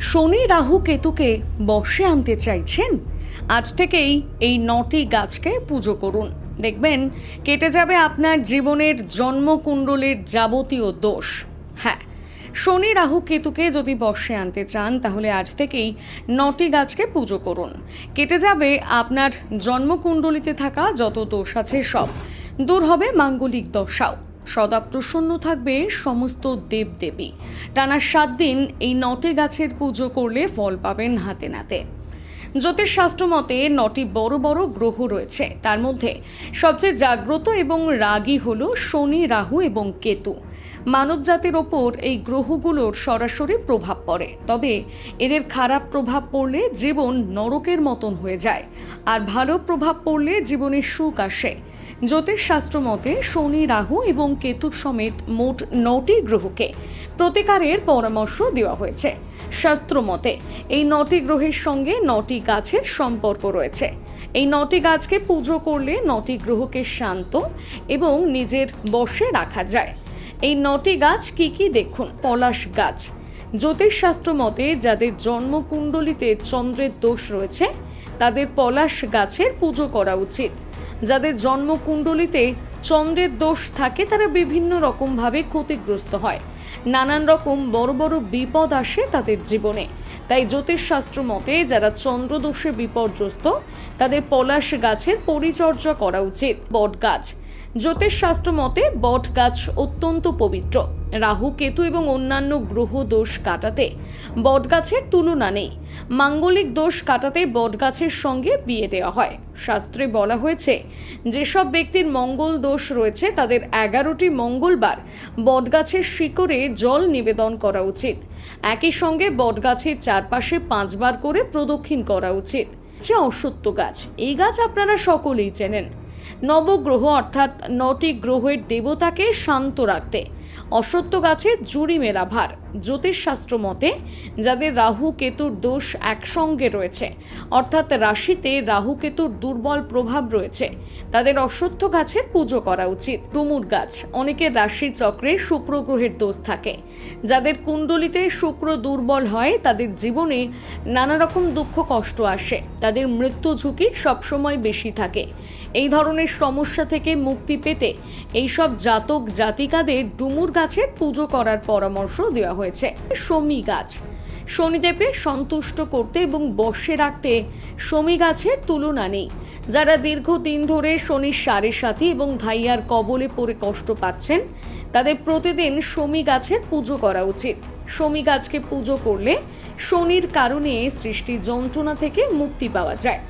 শনি রাহু কেতুকে বর্ষে আনতে চাইছেন? আজ থেকেই এই নটি গাছকে পুজো করুন। দেখবেন, কেটে যাবে আপনার জীবনের জন্মকুণ্ডলের যাবতীয় দোষ। হ্যাঁ শনি রাহু কেতুকে যদি বর্ষে আনতে চান, তাহলে আজ থেকেই নটি গাছকে পুজো করুন। কেটে যাবে আপনার জন্মকুণ্ডলিতে থাকা যত দোষ আছে সব। দূর হবে মাঙ্গলিক দশাও। সদা প্রসন্ন থাকবে সমস্ত দেবদেবী। টানা সাত দিন এই নটে গাছের পুজো করলে ফল পাবেন হাতে নাতে। জ্যোতিষশাস্ত্র মতে নটি বড় বড় গ্রহ রয়েছে। তার মধ্যে সবচেয়ে জাগ্রত এবং রাগী হল শনি, রাহু এবং কেতু। মানব জাতির ওপর এই গ্রহগুলোর সরাসরি প্রভাব পড়ে। তবে এদের খারাপ প্রভাব পড়লে জীবন নরকের মতন হয়ে যায়। আর ভালো প্রভাব পড়লে জীবনে সুখ আসে। জ্যোতিষশাস্ত্র মতে শনি, রাহু এবং কেতুর সমেত মোট নটি গ্রহকে প্রতিকারের পরামর্শ দেওয়া হয়েছে। শাস্ত্র মতে এই নটি গ্রহের সঙ্গে নটি গাছের সম্পর্ক রয়েছে। এই নটি গাছকে পুজো করলে নটি গ্রহকে শান্ত এবং নিজের বশে রাখা যায়। এই নটি গাছ কি কি দেখুন? পলাশ গাছ। জ্যোতিষশাস্ত্র মতে যাদের জন্মকুণ্ডলিতে চন্দ্রের দোষ রয়েছে, তাদের পলাশ গাছের পুজো করা উচিত। যাদের জন্মকুণ্ডলিতে চন্দ্রের দোষ থাকে, তারা বিভিন্ন রকমভাবে ক্ষতিগ্রস্ত হয়। নানান রকম বড় বড় বিপদ আসে তাদের জীবনে। তাই জ্যোতিষশাস্ত্র মতে, যারা চন্দ্রদোষে বিপর্যস্ত, তাদের পলাশ গাছের পরিচর্যা করা উচিত বট গাছ জ্যোতিষশাস্ত্র মতে বট গাছ অত্যন্ত পবিত্র। রাহু, কেতু এবং অন্যান্য গ্রহ দোষ কাটাতে বটগাছের তুলনা নেই। মাঙ্গলিক দোষ কাটাতে বটগাছের সঙ্গে বিয়ে দেওয়া হয়। শাস্ত্রে বলা হয়েছে, যেসব ব্যক্তির মঙ্গল দোষ রয়েছে, তাদের এগারোটি মঙ্গলবার বটগাছের শিকড়ে জল নিবেদন করা উচিত। একই সঙ্গে বটগাছের চারপাশে পাঁচবার করে প্রদক্ষিণ করা উচিত। যে অসত্য গাছ, এই গাছ আপনারা সকলেই চেনেন। নবগ্রহ অর্থাৎ নটি গ্রহের দেবতাকে শান্ত রাখতে। অসত্য গাছের জুড়ি মেলা ভার জ্যোতিষশাস্ত্র মতে, যাদের রাহু কেতুর দোষ একসঙ্গে রয়েছে, অর্থাৎ রাশিতে রাহু কেতুর দুর্বল প্রভাব রয়েছে, তাদের অশ্বত্থ গাছের পুজো করা উচিত। ডুমুর গাছ অনেকের রাশি চক্রে শুক্র গ্রহের দোষ থাকে। যাদের কুণ্ডলিতে শুক্র দুর্বল হয়, তাদের জীবনে নানা রকম দুঃখ কষ্ট আসে, তাদের মৃত্যু ঝুঁকি সবসময় বেশি থাকে। এই ধরনের সমস্যা থেকে মুক্তি পেতে, এইসব জাতক জাতিকাদের ডুমুর গাছের পুজো করার পরামর্শ দেওয়া হয়েছে। শমী গাছ। শনিদেবকে সন্তুষ্ট করতে এবং বশে রাখতে শমী গাছের তুলনা নেই। যারা দীর্ঘদিন ধরে শনির সাড়ে সাথী এবং ধাইয়ার কবলে পড়ে কষ্ট পাচ্ছেন, তাদের প্রতিদিন শমী গাছের পুজো করা উচিত। শমী গাছকে পুজো করলে শনির কারণে সৃষ্টি যন্ত্রণা থেকে মুক্তি পাওয়া যায়।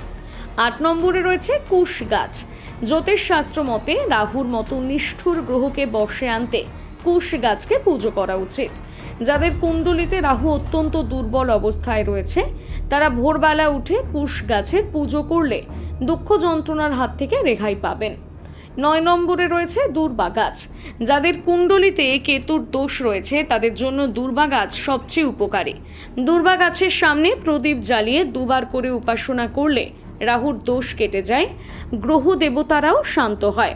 আট নম্বরে রয়েছে কুশ গাছ। জ্যোতিষশাস্ত্র মতে রাহুর মতো নিষ্ঠুর গ্রহকে বর্ষে আনতে কুশ গাছকে পুজো করা উচিত। যাদের কুণ্ডলিতে রাহু অত্যন্ত দুর্বল অবস্থায় রয়েছে, তারা ভোরবেলা উঠে কুশ গাছের পুজো করলে দুঃখ যন্ত্রণার হাত থেকে রেহাই পাবেন। নয় নম্বরে রয়েছে দুর্বা গাছ। যাদের কুণ্ডলিতে কেতুর দোষ রয়েছে, তাদের জন্য দুর্বা গাছ সবচেয়ে উপকারী। দুর্বা গাছের সামনে প্রদীপ জ্বালিয়ে দুবার করে উপাসনা করলে রাহুর দোষ কেটে যায়, গ্রহ দেবতারাও শান্ত হয়।